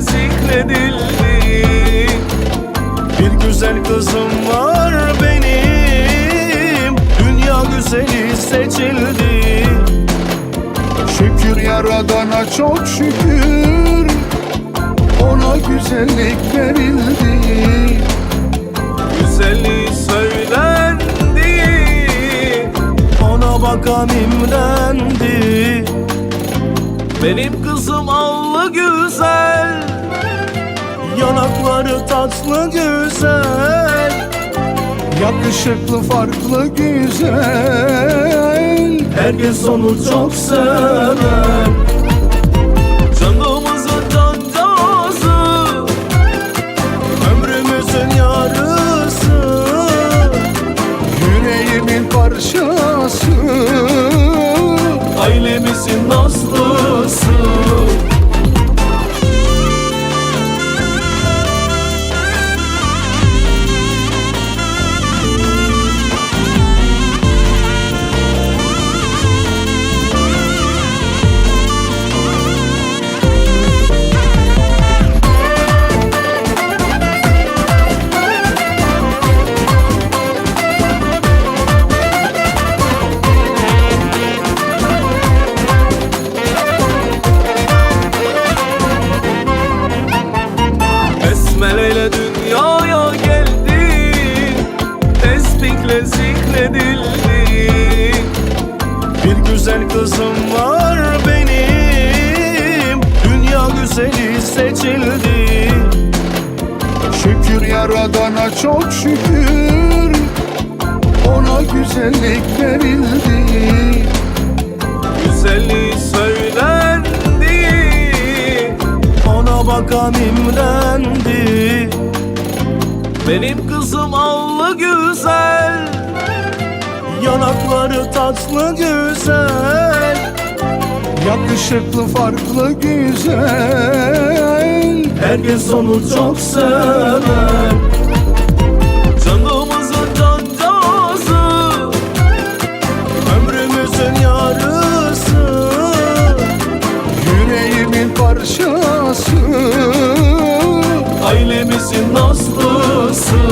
zikredildi. Bir güzel kızım var benim. Dünya güzeli seçildi. Şükür yaradana çok şükür. Ona güzellik verildi. Güzeli söylendi. Ona bakan imrendi benim kızım allı güzel tatlı güzel Yakışıklı farklı güzel. Herkes onu çok sever. Canımızın cancası Ömrümüzün yarısı. Yüreğimin parçası Ailemizin güzel kızım var benim. Dünya güzeli seçildi. Şükür yaradana çok şükür. Ona güzellik verildi. Güzelliği söylendi. Ona bakan imrendi. Benim kızım allı güzel Yanakları tatlı güzel. Yakışıklı farklı güzel. Herkes onu çok sever. Canımızın tatlısı Ömrümüzün yarısı. Yüreğimin parçası. Ailemizin naslısı